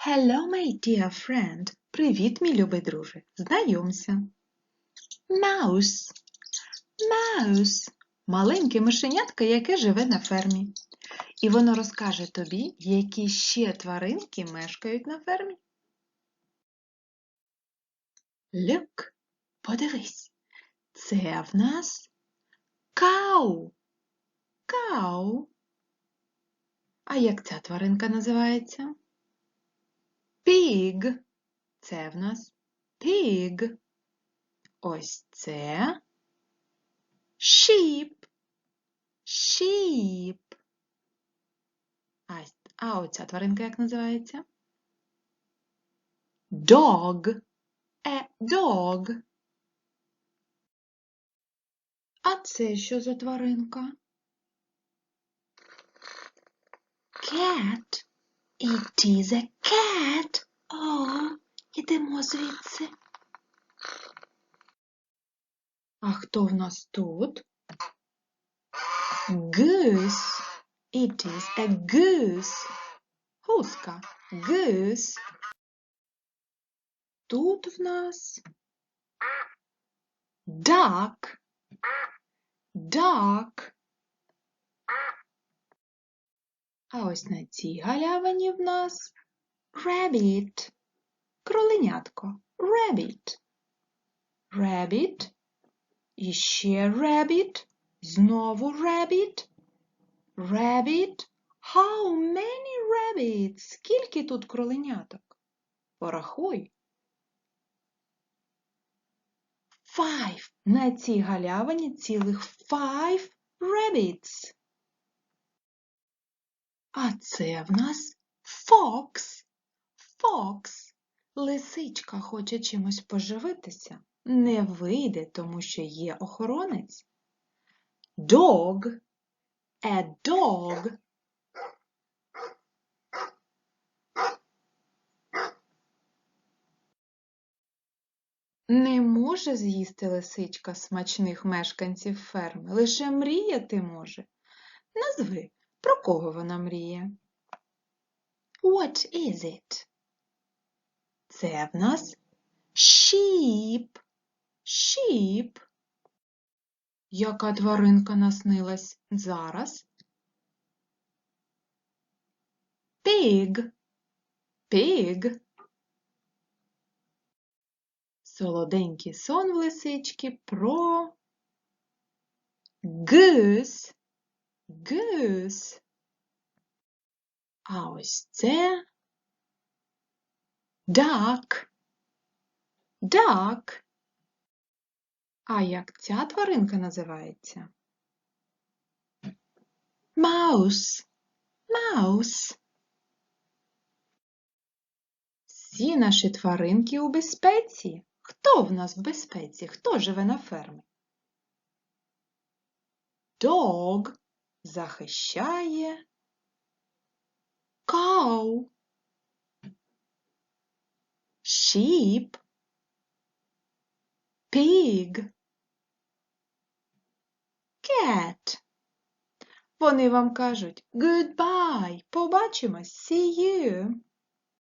Hello, my dear friend. Привіт, мій любий друже. Знайомся. Mouse. Mouse. Маленьке мишенятко, яке живе на фермі. І воно розкаже тобі, які ще тваринки мешкають на фермі. Look, подивись. Це в нас cow. Cow. А як ця тваринка називається? Pig. Це в нас pig. Ось це sheep. Sheep. А, оця тваринка як називається? Dog. A dog. А це що за тваринка? Cat. It is a ідемо звідси. А хто в нас тут? Goose. It is a goose. Гуска. Goose. Тут в нас duck. Duck. А ось на цій галявині в нас rabbit. Кроленятко. Rabbit. Rabbit. І ще rabbit. Знову rabbit. Rabbit. How many rabbits? Скільки тут кроленяток? Порахуй. Five. На цій галявині цілих five rabbits. А це в нас Fox. Лисичка хоче чимось поживитися. Не вийде, тому що є охоронець. Dog. A dog. Не може з'їсти лисичка смачних мешканців ферми, лише мріяти може. Назви, про кого вона мріє? What is it? Це в нас sheep. Sheep. Яка тваринка наснилась зараз? Pig. Pig. Солоденький сон в лисички про goose. Goose. А ось це duck. Duck. А як ця тваринка називається? Mouse. Mouse. Всі наші тваринки у безпеці. Хто в нас в безпеці? Хто живе на фермі? Dog захищає cow. Sheep. Pig. Cat. Вони вам кажуть goodbye. Побачимось. See you.